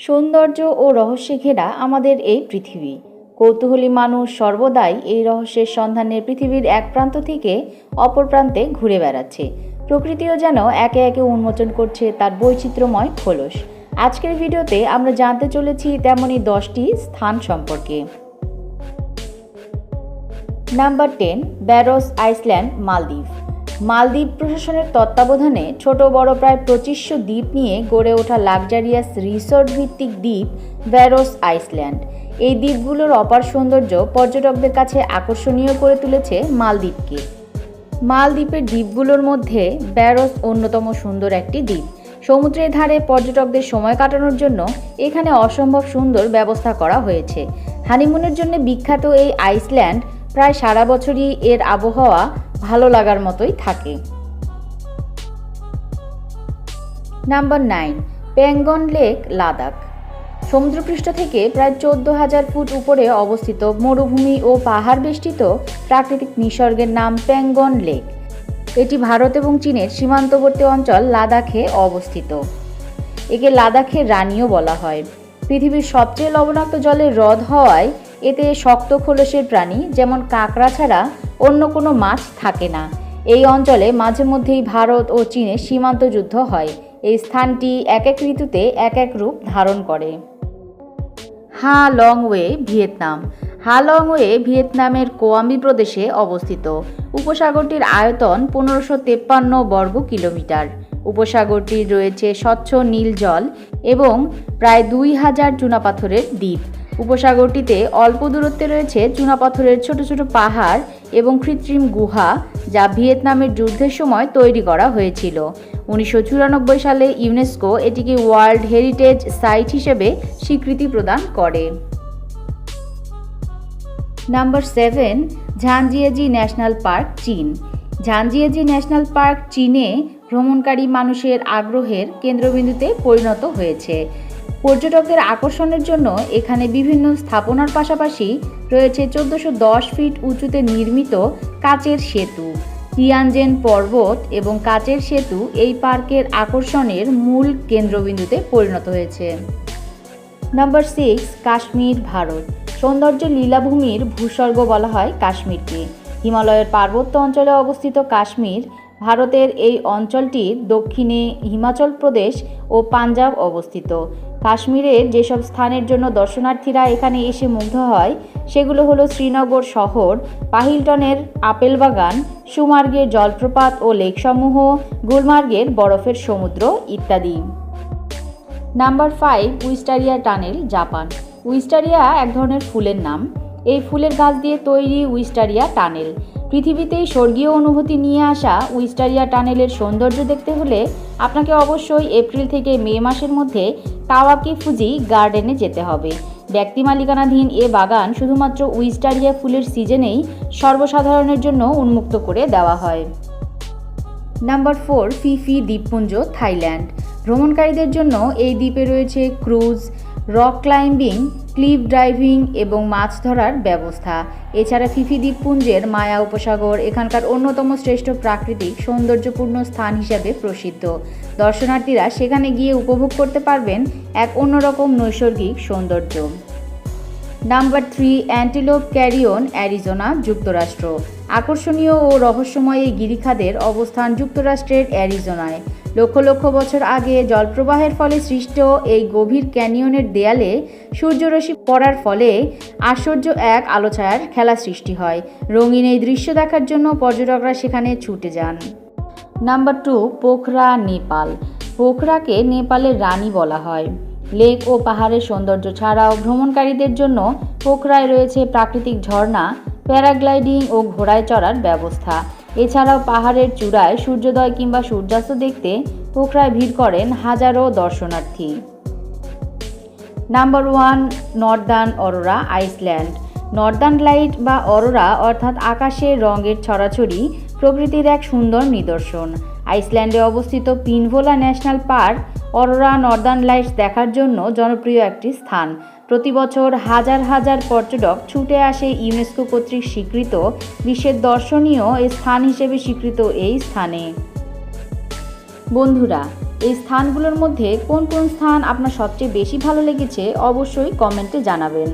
সৌন্দর্য ও রহস্যে ঘেরা আমাদের এই পৃথিবী। কৌতূহলী মানুষ সর্বদাই এই রহস্যের সন্ধানে পৃথিবীর এক প্রান্ত থেকে অপর প্রান্তে ঘুরে বেড়াচ্ছে। প্রকৃতিও যেন একে একে উন্মোচন করছে তার বৈচিত্র্যময় খোলস। আজকের ভিডিওতে আমরা জানতে চলেছি তেমনই দশটি স্থান সম্পর্কে। নাম্বার টেন, ব্যারোস আইসল্যান্ড, মালদ্বীপ। মালদ্বীপ প্রশাসনের তত্ত্বাবধানে ছোট বড় প্রায় পঁচিশশো দ্বীপ নিয়ে গড়ে ওঠা লাক্সারিয়াস রিসোর্ট ভিত্তিক দ্বীপ ব্যারোস আইসল্যান্ড। এই দ্বীপগুলোর অপার সৌন্দর্য পর্যটকদের কাছে আকর্ষণীয় করে তুলেছে মালদ্বীপকে। মালদ্বীপের দ্বীপগুলোর মধ্যে ব্যারোস অন্যতম সুন্দর একটি দ্বীপ। সমুদ্রের ধারে পর্যটকদের সময় কাটানোর জন্য এখানে অসম্ভব সুন্দর ব্যবস্থা করা হয়েছে। হানিমুনের জন্য বিখ্যাত এই আইসল্যান্ড প্রায় সারা বছরই এর আবহাওয়া ভালো লাগার মতোই থাকে। Number nine Pangong lake Ladakh সমুদ্রপৃষ্ঠ থেকে প্রায় চোদ্দ হাজার ফুট উপরে অবস্থিত মরুভূমি ও পাহাড় বেষ্টিত প্রাকৃতিক নিসর্গের নাম প্যাঙ্গন লেক এটি ভারত এবং চীনের সীমান্তবর্তী অঞ্চল লাদাখে অবস্থিত। একে লাদাখের রানীও বলা হয়। পৃথিবীর সবচেয়ে লবণাক্ত জলের হ্রদ হওয়ায় এতে শক্ত খোলসের প্রাণী, যেমন কাঁকড়া ছাড়া অন্য কোনো মাছ থাকে না। এই অঞ্চলে মাঝে মধ্যেই ভারত ও চীনের সীমান্ত যুদ্ধ হয়। এই স্থানটি এক এক ঋতুতে এক এক রূপ ধারণ করে। Ha Long Bay Vietnam. Ha Long Bay ভিয়েতনামের কোয়ামি প্রদেশে অবস্থিত। উপসাগরটির আয়তন পনেরোশো তেপ্পান্ন বর্গ কিলোমিটার। উপসাগরটির রয়েছে স্বচ্ছ নীল জল এবং প্রায় দুই হাজার চুনাপাথরের দ্বীপ। উপসাগরটিতে অল্প দূরত্বে রয়েছে চুনাপাথরের ছোট ছোট পাহাড় এবং কৃত্রিম গুহা, যা ভিয়েতনামের যুদ্ধের সময় তৈরি করা হয়েছিল। উনিশশো চুরানব্বই সালে ইউনেস্কো এটিকে ওয়ার্ল্ড হেরিটেজ সাইট হিসেবে স্বীকৃতি প্রদান করে। Number seven Zhangjiajie national park, চীন। ঝানজিয়েজি ন্যাশনাল পার্ক চীনে ভ্রমণকারী মানুষের আগ্রহের কেন্দ্রবিন্দুতে পরিণত হয়েছে। পর্যটকদের আকর্ষণের জন্য এখানে বিভিন্ন স্থাপনার পাশাপাশি রয়েছে চোদ্দোশো দশ ফিট উঁচুতে নির্মিত কাচের সেতু। টিয়ানজেন পর্বত এবং কাচের সেতু এই পার্কের আকর্ষণের মূল কেন্দ্রবিন্দুতে পরিণত হয়েছে। Number six, Kashmir, Bharat. সৌন্দর্য লীলাভূমির ভূস্বর্গ বলা হয় কাশ্মীরকে। হিমালয়ের পার্বত্য অঞ্চলে অবস্থিত কাশ্মীর ভারতের এই অঞ্চলটির দক্ষিণে হিমাচল প্রদেশ ও পাঞ্জাব অবস্থিত। কাশ্মীরের যেসব স্থানের জন্য দর্শনার্থীরা এখানে এসে মুগ্ধ হয়, সেগুলো হলো শ্রীনগর শহর, পাহিলটনের আপেল বাগান সুমার্গের জলপ্রপাত ও লেকসমূহ, গুলমার্গের বরফের সমুদ্র ইত্যাদি। Number five, wisteria tunnel, Japan. Wisteria এক ধরনের ফুলের নাম। এই ফুলের গাছ দিয়ে তৈরি উইস্টারিয়া টানেল। পৃথিবীতেই স্বর্গীয় অনুভূতি নিয়ে আসা উইস্টারিয়া টানেলের সৌন্দর্য দেখতে হলে আপনাকে অবশ্যই এপ্রিল থেকে মে মাসের মধ্যে কাওয়াকি ফুজি গার্ডেনে যেতে হবে। ব্যক্তি মালিকানাধীন এ বাগান শুধুমাত্র উইস্টারিয়া ফুলের সিজনেই সর্বসাধারণের জন্য উন্মুক্ত করে দেওয়া হয়। নাম্বার ফোর ফিফি দ্বীপপুঞ্জ, থাইল্যান্ড। ভ্রমণকারীদের জন্য এই দ্বীপে রয়েছে cruise rock climbing, cliff driving এবং মাছ ধরার ব্যবস্থা। এছাড়া ফিফি দ্বীপপুঞ্জের মায়া উপসাগর এখানকার অন্যতম শ্রেষ্ঠ প্রাকৃতিক সৌন্দর্যপূর্ণ স্থান হিসাবে প্রসিদ্ধ। দর্শনার্থীরা সেখানে গিয়ে উপভোগ করতে পারবেন এক অন্যরকম নৈসর্গিক সৌন্দর্য। Number three, antelope canyon, Arizona, যুক্তরাষ্ট্র। আকর্ষণীয় ও রহস্যময় এই গিরিখাদের অবস্থান যুক্তরাষ্ট্রের অ্যারিজোনায়। লক্ষ লক্ষ বছর আগে জলপ্রবাহের ফলে সৃষ্ট এই গভীর ক্যানিয়নের দেয়ালে সূর্যরশ্মি পড়ার ফলে আশ্চর্য এক আলোছায়ার খেলা সৃষ্টি হয়। রঙিন এই দৃশ্য দেখার জন্য পর্যটকরা সেখানে ছুটে যান। Number two, Pokhara, Nepal. পোখরাকে নেপালের রানী বলা হয়। লেক ও পাহাড়ের সৌন্দর্য ছাড়াও ভ্রমণকারীদের জন্য পোখরায় রয়েছে প্রাকৃতিক ঝর্ণা, প্যারাগ্লাইডিং ও ঘোড়ায় চড়ার ব্যবস্থা। এছাড়াও পাহাড়ের চূড়ায় সূর্যোদয় কিংবা সূর্যাস্ত দেখতে পোখরায় ভিড় করেন হাজারো দর্শনার্থী। Number one, northern aurora, Iceland. Northern light বা অরোরা অর্থাৎ আকাশের রঙের ছড়াছড়ি প্রকৃতির এক সুন্দর নিদর্শন। আইসল্যান্ডে অবস্থিত পিনভোলা national park, aurora northern lights দেখার জন্য জনপ্রিয় একটি স্থান। প্রতি বছর হাজার হাজার পর্যটক ছুটে আসে ইউনেস্কো কর্তৃক স্বীকৃত, বিশ্বের দর্শনীয় স্থান হিসেবে স্বীকৃত এই স্থানে। বন্ধুরা, এই স্থানগুলোর মধ্যে কোন কোন স্থান আপনার সবচেয়ে বেশি ভালো লেগেছে অবশ্যই কমেন্টে জানাবেন।